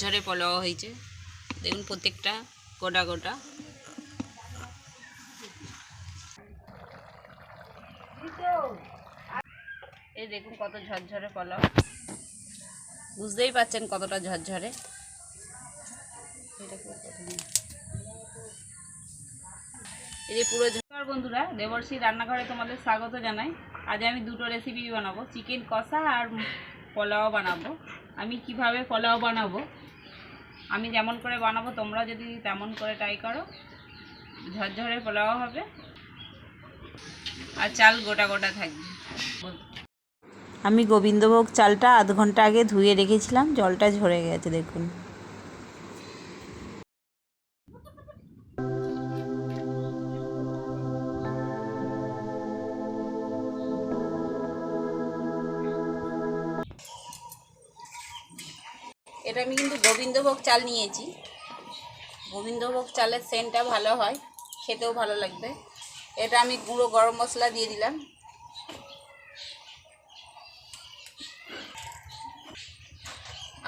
ঝরে পোলাও হয়েছে। দেখুন প্রত্যেকটা গোটা গোটা। এই দেখুন কত ঝরঝরে পোলাও। বুঝতেই পাচ্ছেন কতটা ঝরঝরে। এই যে পুরো ঝরঝর বন্ধুরা, দেবর্ষী রান্নাঘরে তোমাদের স্বাগত জানাই। আজ আমি দুটো রেসিপি বানাবো। চিকেন কষা আর পোলাও বানাবো। আমি কীভাবে পোলাও বানাবো আমি যেমন করে বানাবো তোমরা যদি তেমন করে ট্রাই করো। ঝরঝরে পোলাও হবে। আর চাল গোটা গোটা থাকবে। আমি গোবিন্দভোগ চালটা আধ ঘণ্টা আগে ধুয়ে রেখেছিলাম, জলটা ঝরে গেছে, দেখুন। এটা আমি কিন্তু গোবিন্দভোগ চাল নিয়েছি। গোবিন্দভোগ চালের সেন্টটা ভালো হয়, খেতেও ভালো লাগবে। এটা আমি গুঁড়ো গরম মশলা দিয়ে দিলাম।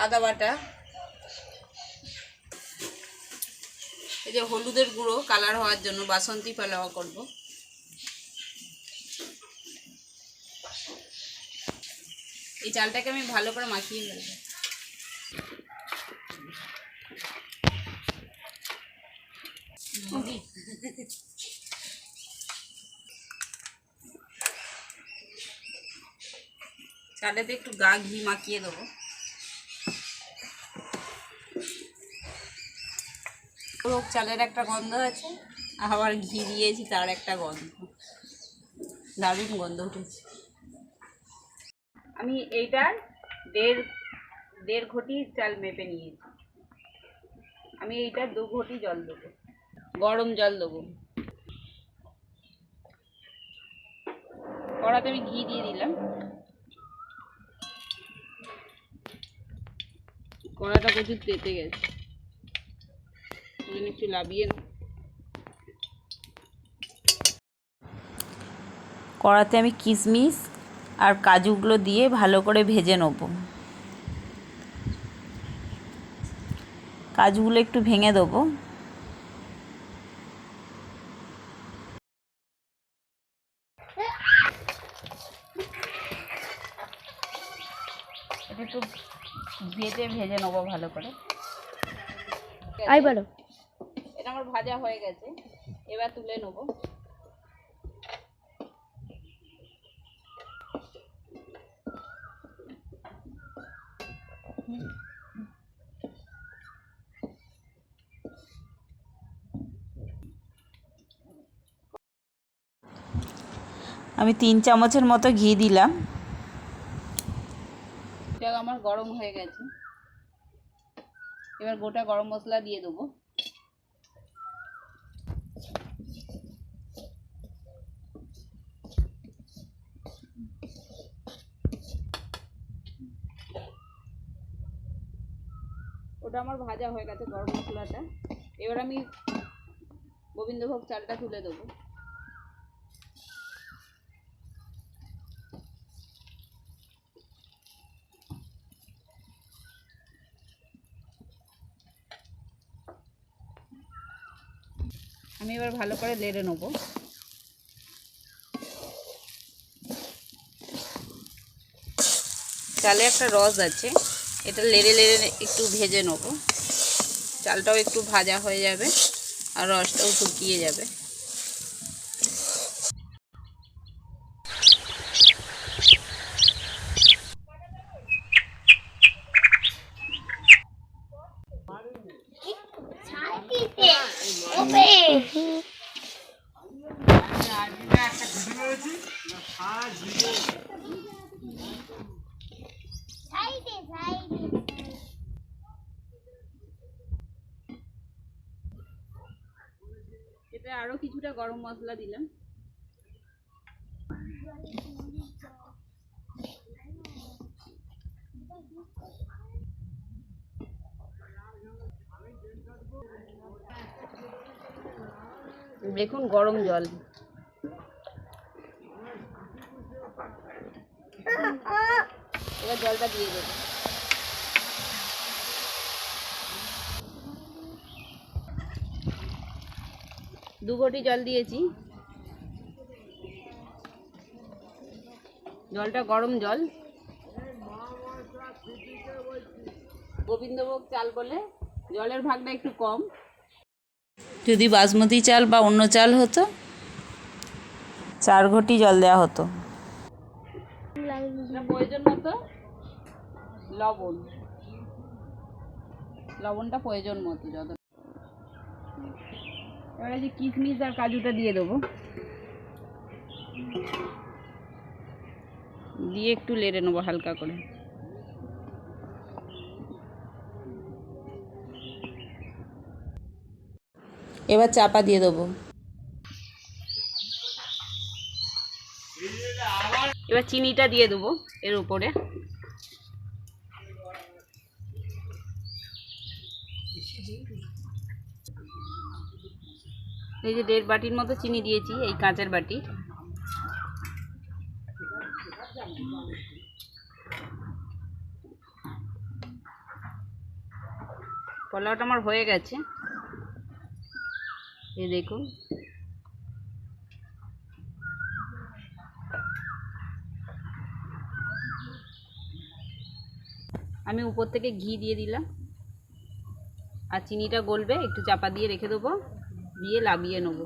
আদা বাটা। এই যে হলুদের গুঁড়ো কালার হওয়ার জন্য বাসন্তী পোলাও করব। এই চালটাকে আমি ভালো করে মাখিয়ে নেব। চালেতে একটু গা ঘি মাখিয়ে দেবো। পুরো চালের একটা গন্ধ আছে, আবার ঘি দিয়েছি তার একটা গন্ধ। দারুণ গন্ধ উঠেছে। আমি এইটার দেড় দেড় ঘটি চাল মেপে নিয়েছি। আমি এইটা দু ঘটি জল দেবো। গরম জল দেবো। কড়াতে আমি ঘি দিয়ে দিলাম। কড়াটা প্রচুর তেতে গেছে। একটু নাও। কড়াতে আমি কিশমিশ আর কাজুগুলো দিয়ে ভালো করে ভেজে নেব। কাজুগুলো একটু ভেঙে দেবো। এটা একটু ভেজে ভেজে নেব ভালো করে। আই বলো এটা আমার ভাজা হয়ে গেছে এবার তুলে নেব। আমি তিন চামচের মতো ঘি দিলাম। আমার গরম হয়ে গেছে। এবার গোটা গরম মশলা দিয়ে দেবো। ওটা আমার ভাজা হয়ে গেছে গরম মশলাটা। এবার আমি গোবিন্দভোগ চালটা তুলে দেবো। আমি এবার ভালো করে লেড়ে নেব। চালে একটা রস আছে, এটা লেড়ে লেড়ে একটু ভেজে নেব। চালটাও একটু ভাজা হয়ে যাবে আর রসটাও শুকিয়ে যাবে। এতে আরও কিছুটা গরম মশলা দিলাম। দেখুন গরম জল। এবার জলটা দিয়ে দেবো। দু ঘটি জল দিয়েছি। জলটা গরম জল। গোবিন্দভোগ চাল বলে জলের ভাগটা একটু কম। যদি বাসমতি চাল বা অন্য চাল হতো চার ঘটি জল দেওয়া হতো। প্রয়োজন মতো লবণ। লবণটা প্রয়োজন মতো যত এবারে যে কিশমিশ আর কাজুটা দিয়ে দেবো। দিয়ে একটু লেড়ে নেব হালকা করে। এবার চাপা দিয়ে দেবো। এবার চিনিটা দিয়ে দেবো এর উপরে। এই যে দেড় বাটির মতো চিনি দিয়েছি, এই কাঁচের বাটি। পোলাওটা আমার হয়ে গেছে। এই দেখুন। আমি উপর থেকে ঘি দিয়ে দিলাম। আর চিনিটা গলবে, একটু চাপা দিয়ে রেখে দেবো, দিয়ে লাবিয়ে নেব।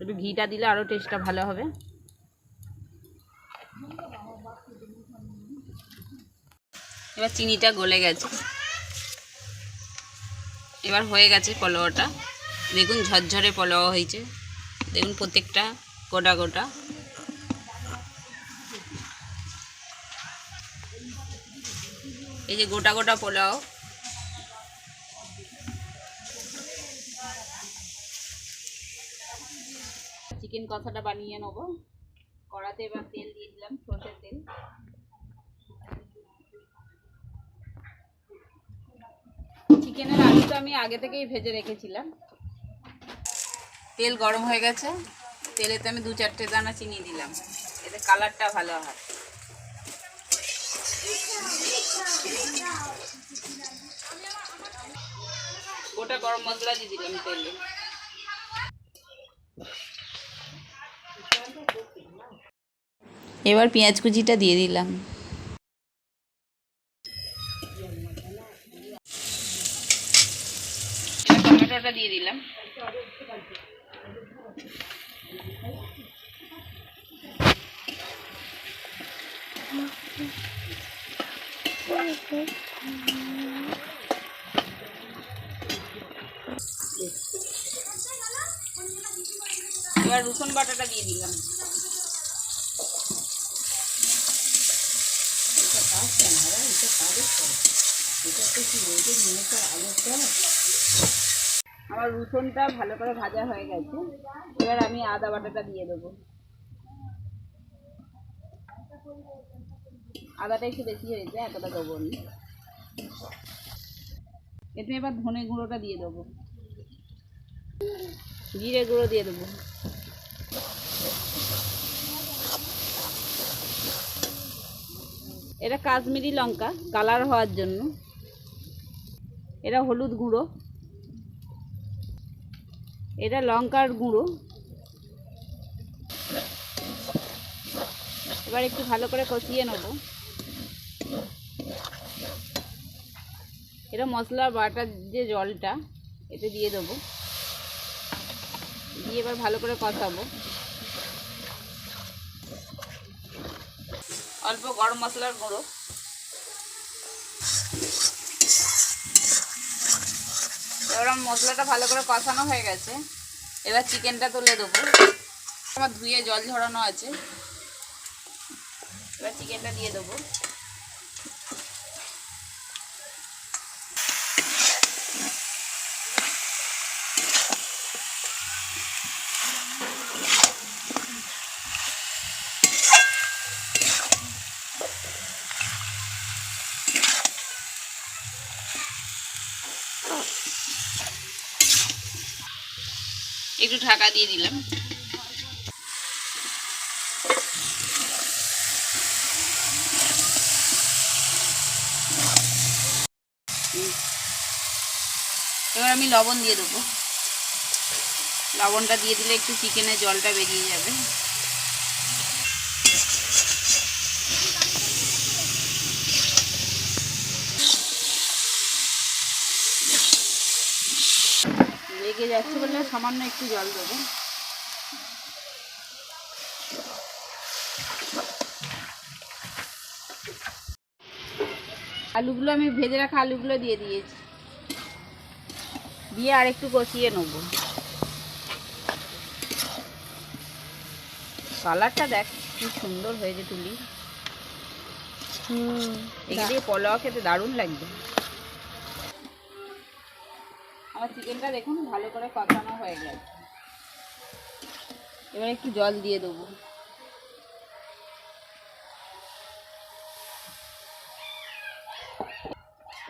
একটু ঘিটা দিলে আরও টেস্টটা ভালো হবে। এবার চিনিটা গলে গেছে। এবার হয়ে গেছে পোলাওটা দেখুন ঝরঝরে পোলাও হয়েছে। দেখুন প্রত্যেকটা গোটা গোটা। এই যে গোটা গোটা পোলাও চিকেন কষাটা বানিয়ে নেব। কড়াতে এবার তেল দিয়ে দিলাম সর্ষের তেল। চিকেনের আলুটা আমি আগে থেকেই ভেজে রেখেছিলাম। তেল গরম হয়ে গেছে। তেলেতে আমি দু চারটে দানা চিনি দিলাম। এতে কালারটা ভালো হয়। গোটা গরম মশলা দিয়ে দিলাম তেলে। এবার পেঁয়াজ কুচিটা দিয়ে দিলাম। টমেটোটা দিয়ে দিলাম। এবার রসুন বাটাটা দিয়ে দিলাম। আমার রসুনটা ভালো করে ভাজা হয়ে গেছে। এবার আমি আদা বাটাটা দিয়ে দেবো। আদাটা একটু বেশি হয়েছে এতটা দেবো আমি। এতে এবার ধনে গুঁড়োটা দিয়ে দেবো। জিরে গুঁড়ো দিয়ে দেবো। এটা কাশ্মীরি লঙ্কা, কালার হওয়ার জন্য। এটা হলুদ গুঁড়ো। এটা লঙ্কার গুঁড়ো। এবার একটু ভালো করে কষিয়ে নেব। এটা মশলা বাটার যে জলটা, এতে দিয়ে দেবো। দিয়ে এবার ভালো করে কষাবো। অল্প গরম মশলার গুঁড়ো। এবার মশলাটা ভালো করে কষানো হয়ে গেছে। এবার চিকেনটা তুলে দেবো। আমার ধুয়ে জল ঝরানো আছে। এবার চিকেনটা দিয়ে দেবো। একটু ঢাকা দিয়ে দিলাম। এবার আমি লবণ দিয়ে দেবো লবণটা দিয়ে দিলে একটু চিকেনের জলটা বেরিয়ে যাবে লেগে যাচ্ছে বলে সামান্য একটু জল দেবো। আলুগুলো আমি ভেজে রাখা আলুগুলো দিয়ে দিয়েছি। দিয়ে আর একটু কষিয়ে নেব। কালারটা দেখ কি সুন্দর হয়েছে তুলি এগুলো দিয়ে পোলাও খেতে দারুণ লাগবে। আমার চিকেনটা দেখুন, ভালো করে কষানো হয়ে গেছে। এবার একটু জল দিয়ে দেবো।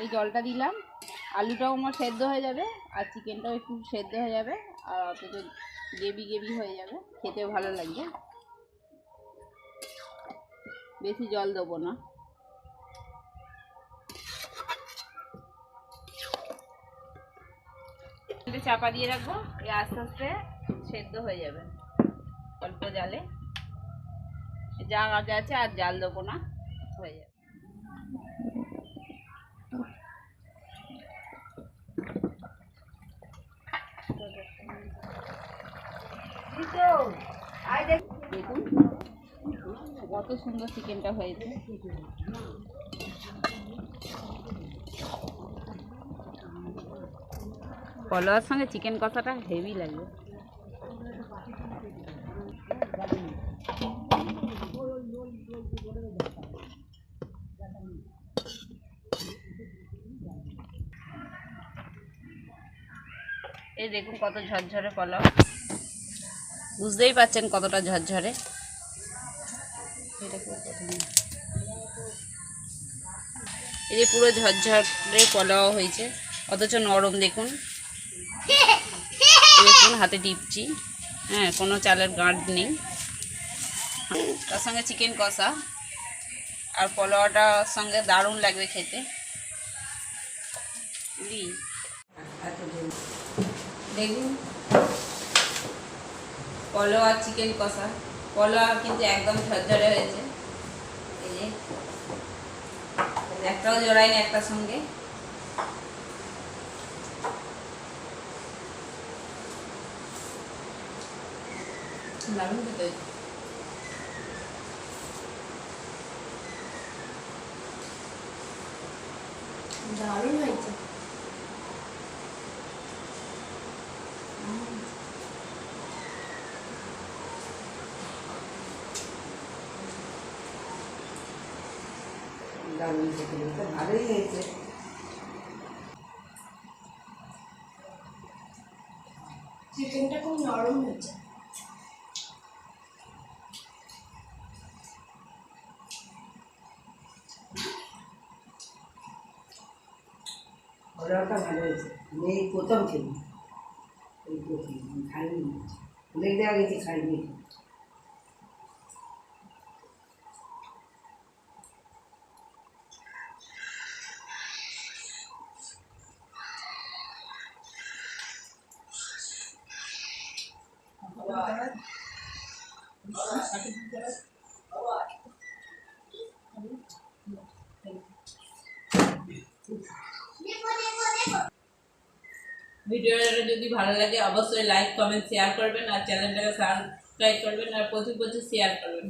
এই জলটা দিলাম। আলুটাও আমার সেদ্ধ হয়ে যাবে, আর চিকেনটাও একটু সেদ্ধ হয়ে যাবে, আর অথচ গ্রেভি গ্রেভি হয়ে যাবে। খেতেও ভালো লাগবে। বেশি জল দেবো না। এটা চাপা দিয়ে রাখব, এই আস্তে আস্তে সেদ্ধ হয়ে যাবে। অল্প জালে। যা আগে আছে আর জাল দেবো না, হয়ে যাবে। দেখুন, কত সুন্দর চিকেনটা হয়েছে। কলোয়ার সঙ্গে চিকেন কষাটা হেভি লাগবে এই দেখুন কত ঝরঝরে কলাও বুঝতেই পাচ্ছেন কতটা ঝরঝরে। এই যে পুরো ঝরঝরে পোলাও হয়েছে, অথচ নরম দেখুন। দেখুন হাতে টিপছি হ্যাঁ কোনো চালের গাঁট নেই। তার সঙ্গে চিকেন কষা আর পোলাওটার সঙ্গে দারুণ লাগবে খেতে? দেখুন পলো আর চিকেন কষা। পলো কিন্তু একদম ঝরঝরে হয়েছে। এই যে, একটাও জোড়ায়নি একটার সঙ্গে। দারুণ খেতে হয়েছে। দারুণ হয়েছে দারুণ খেতে তো ভালোই হয়েছে চিকেনটা খুব নরম হয়েছে পোলাওটা ভালো হয়েছে আমি এই প্রথম খেলি এই প্রথম আমি খাইনি অনেক দেওয়া গেছে খাইনি ভিডিওটা যদি ভালো লাগে, অবশ্যই লাইক কমেন্ট শেয়ার করবেন আর চ্যানেলটাকে সাবস্ক্রাইব করবেন আর প্রচুর প্রচুর শেয়ার করবেন।